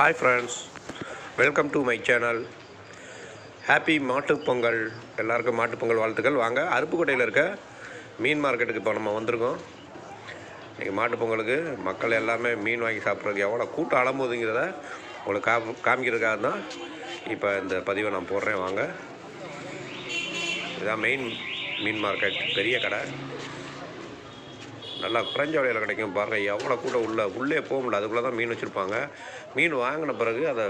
Hi friends welcome to my channel happy Mattu Pongal எல்லாருக்கும் மாட்டுப் பொங்கல் வாழ்த்துக்கள். வாங்க அருப்புக்கோட்டையில் இருக்க மீன் மார்க்கெட்டுக்கு இப்போ நம்ம வந்திருக்கோம். இன்றைக்கி மாட்டுப் பொங்கலுக்கு மக்கள் எல்லாமே மீன் வாங்கி சாப்பிட்றதுக்கு எவ்வளோ கூட்டம் அலம்போதுங்கிறத உங்களுக்கு கா காமிக்கிறதுக்காக தான் இப்போ இந்த பதிவை நான் போடுறேன். வாங்க. இதுதான் மெயின் மீன் மார்க்கெட். பெரிய கடை. நல்லா குறைஞ்ச விலையில் கிடைக்கும் பாருங்கள் எவ்வளோ கூட உள்ள உள்ளே போக முடியல. அதுக்குள்ளே தான் மீன் வச்சுருப்பாங்க. மீன் வாங்கின பிறகு அதை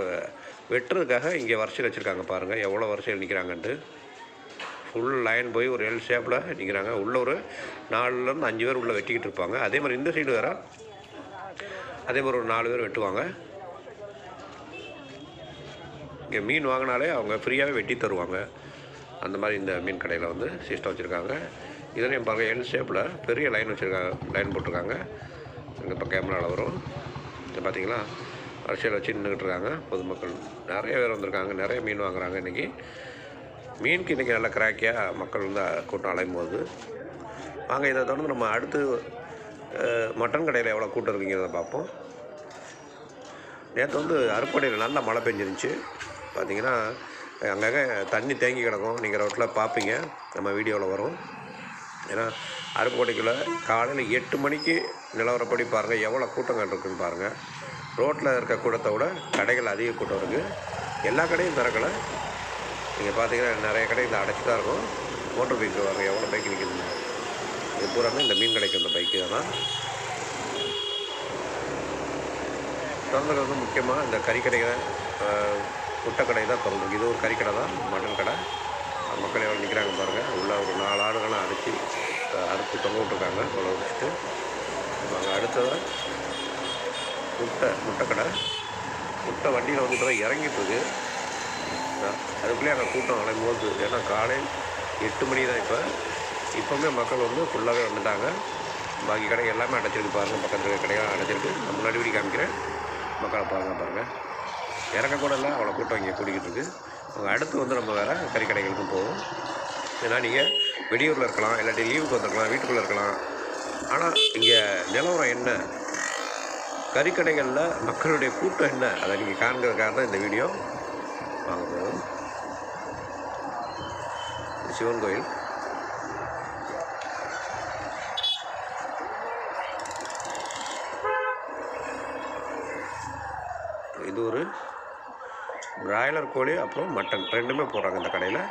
வெட்டுறதுக்காக இங்கே வரிசையில் வச்சுருக்காங்க பாருங்கள் எவ்வளோ வரிசையில் நிற்கிறாங்கன்ட்டு ஃபுல் லைன் போய் ஒரு எல் ஷேப்பில் நிற்கிறாங்க உள்ள ஒரு நாலுலேருந்து அஞ்சு பேர் உள்ளே வெட்டிக்கிட்டு இருப்பாங்க. அதே மாதிரி இந்த சைடு வேறு. அதே மாதிரி ஒரு நாலு பேர் வெட்டுவாங்க. இங்கே மீன் வாங்கினாலே அவங்க ஃப்ரீயாகவே வெட்டி தருவாங்க. அந்த மாதிரி இந்த மீன் கடையில் வந்து சிஸ்டம் வச்சுருக்காங்க. இதுலேயும் பார்க்க என் ஷேப்பில் பெரிய லைன் வச்சுருக்காங்க லைன் போட்டிருக்காங்க. இங்கே இப்போ கேமராவில் வரும். இது பார்த்தீங்களா வரிசையில் வச்சு நின்றுக்கிட்டு இருக்காங்க பொதுமக்கள். நிறைய பேர் வந்திருக்காங்க நிறைய மீன் வாங்குறாங்க இன்றைக்கி மீனுக்கு இன்றைக்கி நல்ல கிராக்கியாக மக்கள் வந்து கூட்டம் அலையும் போது. வாங்க இதை தொடர்ந்து நம்ம அடுத்து மட்டன் கடையில் எவ்வளோ கூட்டம் இருக்குங்கிறத பார்ப்போம். நேற்று வந்து அறுப்படையில் நல்லா மழை பெஞ்சிருந்துச்சு. பார்த்தீங்கன்னா அங்கங்கே தண்ணி தேங்கி கிடக்கும். நீங்கள் ரோட்டில் பார்ப்பீங்க நம்ம வீடியோவில் வரும். ஏன்னா அருப்புக்கோட்டைக்குள்ளே காலையில் எட்டு மணிக்கு நிலவரப்படி பாருங்கள் எவ்வளோ கூட்டங்கள் இருக்குன்னு பாருங்கள் ரோட்டில் இருக்க கூட்டத்தை விட கடைகள் அதிக கூட்டம் இருக்குது எல்லா கடையும் திறக்கலை. நீங்கள் பார்த்தீங்கன்னா நிறைய கடை இந்த அடைச்சி தான் இருக்கும். மோட்டர் பைக்கு பாருங்கள் எவ்வளோ பைக் நிற்கிதுங்க இது பூராமே இந்த மீன் கடைக்கு இந்த பைக்கு தான். திறந்துக்கிறது வந்து முக்கியமாக இந்த கறிக்கடையை முட்டை கடை தான் திறந்துருக்கு இது ஒரு கறிக்கடை தான் மட்டன் கடை. மக்கள் எவ்வளோ நிற்கிறாங்க பாருங்கள் உள்ள ஒரு நாலு ஆடுகள்லாம் அடித்து அறுத்து தொங்க விட்ருக்காங்க கொலை வச்சுட்டு நாங்கள் அடுத்ததாக முட்டை முட்டைக்கடை. முட்டை வண்டியில் வந்து இப்போ தான் இறங்கிட்டு இருக்கு அதுக்குள்ளேயே அங்கே கூட்டம் அலையும் போது ஏன்னா காலை எட்டு மணி தான் இப்போ. இப்போவுமே மக்கள் வந்து ஃபுல்லாகவே வந்துட்டாங்க. பாக்கி கடை எல்லாமே அடைச்சிருக்கு பாருங்கள் பக்கத்தில் கடையாக கடையெல்லாம் அடைச்சிருக்கு. நான் முன்னாடி வீடி காமிக்கிறேன். மக்களை பாருங்க. பாருங்கள் இறங்கக்கூட கூட இல்லை அவ்வளோ கூட்டம் இங்கே கூடிக்கிட்டு இருக்குது அடுத்து வந்து நம்ம வேறு கறி கடைகளுக்கும் போவோம். ஏன்னா நீங்கள் வெளியூரில் இருக்கலாம் இல்லாட்டி லீவுக்கு வந்துருக்கலாம் வீட்டுக்குள்ளே இருக்கலாம். ஆனால் இங்கே நிலவரம் என்ன? கறிக்கடைகளில் மக்களுடைய கூட்டம் என்ன? அதை நீங்கள் காண்கிறதுக்காக தான் இந்த வீடியோ வாங்க போவோம் சிவன் கோயில். இது ஒரு பிராய்லர் கோழி அப்புறம் மட்டன். ரெண்டுமே போடுறாங்க இந்த கடையில்.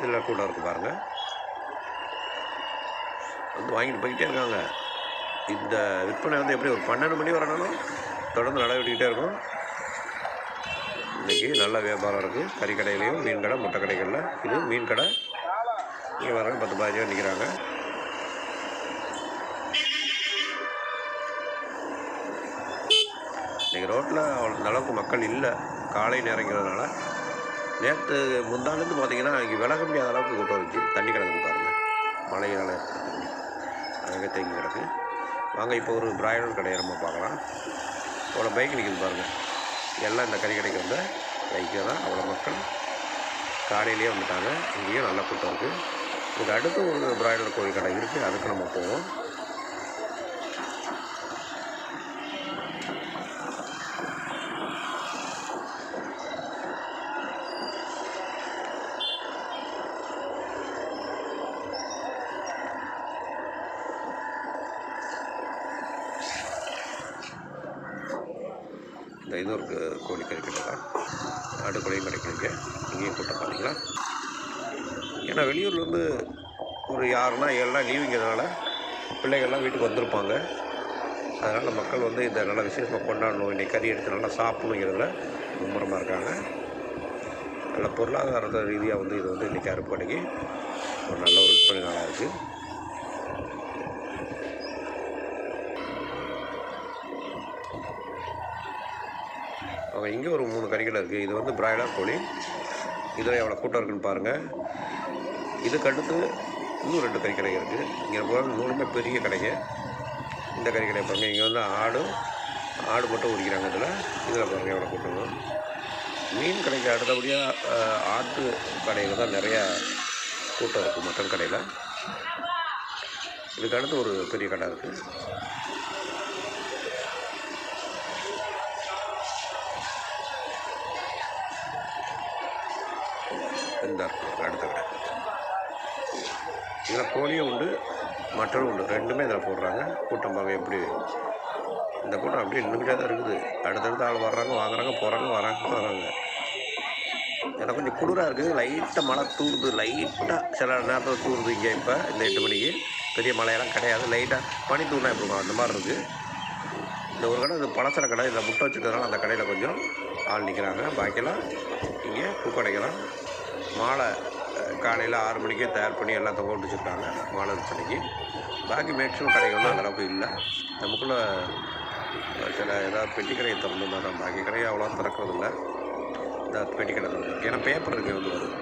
இதில் கூட இருக்குது பாருங்கள் வந்து வாங்கிட்டு போய்கிட்டே இருக்காங்க. இந்த விற்பனை வந்து எப்படி ஒரு பன்னெண்டு மணி வரனாலும் தொடர்ந்து நடவடிக்கிட்டே இருக்கும். இன்றைக்கி நல்ல வியாபாரம் இருக்குது கறி கடையிலையும் மீன் கடை முட்டை கடைகளில். இது மீன் கடை. இங்கே வராங்க பத்து பதினஞ்சு பேர் நிற்கிறாங்க இன்றைக்கி ரோட்டில் அவ்வளோ அளவுக்கு மக்கள் இல்லை. காலை நேரங்கிறதுனால நேற்று முந்தாலேருந்து பார்த்தீங்கன்னா இங்கே விலக முடியாத அளவுக்கு கூட்டம் வச்சு தண்ணி கிடக்குது பாருங்கள் மழையினால் தண்ணி அங்கே தேங்கி கிடக்கு. வாங்க இப்போ ஒரு பிராய்லர் கடை நம்ம பார்க்கலாம். அவ்வளோ பைக் நிற்கிது பாருங்கள் எல்லாம் இந்த கறி கடைக்கு வந்த பைக்கு தான். அவ்வளோ மக்கள் காலையிலேயே வந்துட்டாங்க. இங்கேயும் நல்ல கூட்டம் இருக்குது இதுக்கு அடுத்து ஒரு பிராய்லர் கோழி கடை இருக்குது அதுக்கு நம்ம போவோம். இந்த இன்னொரு கோழி கிடைக்கிறதா கடை தான் ஆட்டுக்கோழியும் கிடைக்குதுங்க இங்கேயும் கூட்டம் பார்த்தீங்களா ஏன்னா வெளியூர்லேருந்து ஒரு யாருன்னா ஏழுனா லீவுங்கிறதுனால பிள்ளைகள்லாம் வீட்டுக்கு வந்திருப்பாங்க. அதனால் மக்கள் வந்து இந்த நல்ல விசேஷமாக கொண்டாடணும் இன்றைக்கி கறி எடுத்து நல்லா சாப்பிடணுங்கிறதுல மும்முரமாக இருக்காங்க. நல்ல பொருளாதார ரீதியாக வந்து இது வந்து இன்றைக்கி அறுப்படைக்கு ஒரு நல்ல ஒரு விற்பனை நாளாக இருக்குது அவங்க இங்கே ஒரு மூணு கறிக்கடை இருக்குது இது வந்து பிராய்லர் கோழி. இதில் எவ்வளோ கூட்டம் இருக்குன்னு பாருங்கள் இதுக்கு அடுத்து இன்னும் ரெண்டு கறிக்கடை இருக்குது இங்கே போகிற மூணுமே பெரிய கடைங்க. இந்த கறிக்கடை பாருங்கள் இங்கே வந்து ஆடு ஆடு மட்டும் உரிக்கிறாங்க இதில். இதில் பாருங்கள் எவ்வளோ கூட்டம் மீன் கடைக்கு அடுத்தபடியாக ஆட்டு கடையில் தான் நிறையா கூட்டம் இருக்குது மட்டன் கடையில். இதுக்கு அடுத்து ஒரு பெரிய கடை இருக்குது இருந்தார். அடுத்த கடை இதில் கோழியும் உண்டு மட்டனும் உண்டு. ரெண்டுமே இதில் போடுறாங்க. கூட்டம் பார்க்க எப்படி இந்த கூட்டம் அப்படியே நின்றுக்கிட்டே தான் இருக்குது. அடுத்தடுத்து ஆள் வர்றாங்க வாங்குறாங்க போகிறாங்க வராங்க வராங்க. எனக்கு கொஞ்சம் குளிராக இருக்குது. லைட்டாக மழை தூருது. லைட்டாக சில நேரத்தில் தூருது இங்கே இப்போ இந்த எட்டு மணிக்கு. பெரிய மழையெல்லாம் கிடையாது. லைட்டாக பனி தூணா எப்படி அந்த மாதிரி இருக்குது இந்த ஒரு கடை இது பலசர கடை. இதில் முட்டை வச்சுக்கிறதுனால அந்த கடையில் கொஞ்சம் ஆள் நிற்கிறாங்க பாக்கியெல்லாம் இங்கே பூக்கடைக்கலாம் மாலை காலையில் ஆறு மணிக்கே தயார் பண்ணி எல்லாம் தொங்க வச்சுருக்காங்க மாலை விற்பனைக்கு. பாக்கி மேக்ஸிமம் கடைகள் வந்து அந்தளவுக்கு இல்லை. நமக்குள்ளே சில ஏதாவது பெட்டி கடையை திறந்துருந்தா தான் பாக்கி கடையை அவ்வளோ திறக்கிறதில்ல. இந்த பெட்டி கடை திறந்து ஏன்னா பேப்பர் இங்கே வந்து வருது.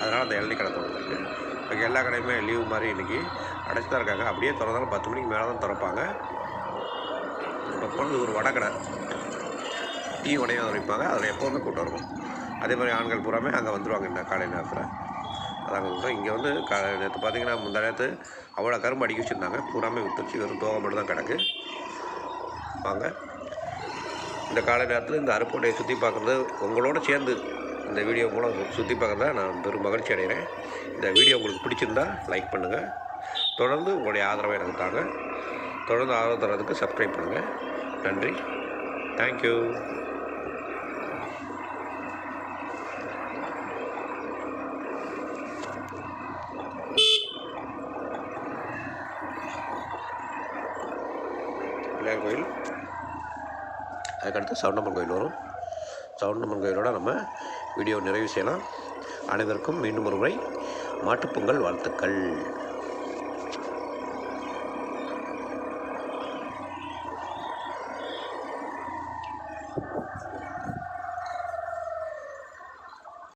அதனால் அந்த எழுதி கடை திறந்துருக்கு இப்போ எல்லா கடையுமே லீவு மாதிரி இன்றைக்கி அடைச்சி தான் இருக்காங்க. அப்படியே திறந்தாலும் பத்து மணிக்கு மேலே தான் திறப்பாங்க. இப்போ போனது ஒரு வடை கடை. டீ உடையும் அதை அதில் எப்போவுமே கூட்டம் இருக்கும். அதே மாதிரி ஆண்கள் பூராமே அங்கே வந்துடுவாங்க இந்த காலை நேரத்தில். அதாங்க சொல்கிறோம் இங்கே வந்து கா நேற்று பார்த்தீங்கன்னா முந்தா நேரத்து அவ்வளோ கரும்பு அடிக்க வச்சுருந்தாங்க. பூராமே வித்துருச்சு. வெறும் தோகை மட்டும் தான் கிடக்கு. வாங்க. இந்த காலை நேரத்தில் இந்த அருப்போட்டையை சுற்றி பார்க்குறது உங்களோட சேர்ந்து இந்த வீடியோ மூலம் சுற்றி பார்க்குறதா நான் பெரும் மகிழ்ச்சி அடைகிறேன். இந்த வீடியோ உங்களுக்கு பிடிச்சிருந்தா லைக் பண்ணுங்கள் தொடர்ந்து உங்களுடைய ஆதரவை எனக்கு தாங்க. தொடர்ந்து ஆதரவு தரதுக்கு சப்ஸ்கிரைப் பண்ணுங்கள் நன்றி. தேங்க்யூ. பிள்ளையார் கோயில். அதுக்கடுத்து சவுண்டம்மன் கோயில் வரும். சவுண்டம்மன் கோயிலோட நம்ம வீடியோ நிறைவு செய்யலாம். அனைவருக்கும் மீண்டும் ஒரு முறை மாட்டுப்பொங்கல் வாழ்த்துக்கள்.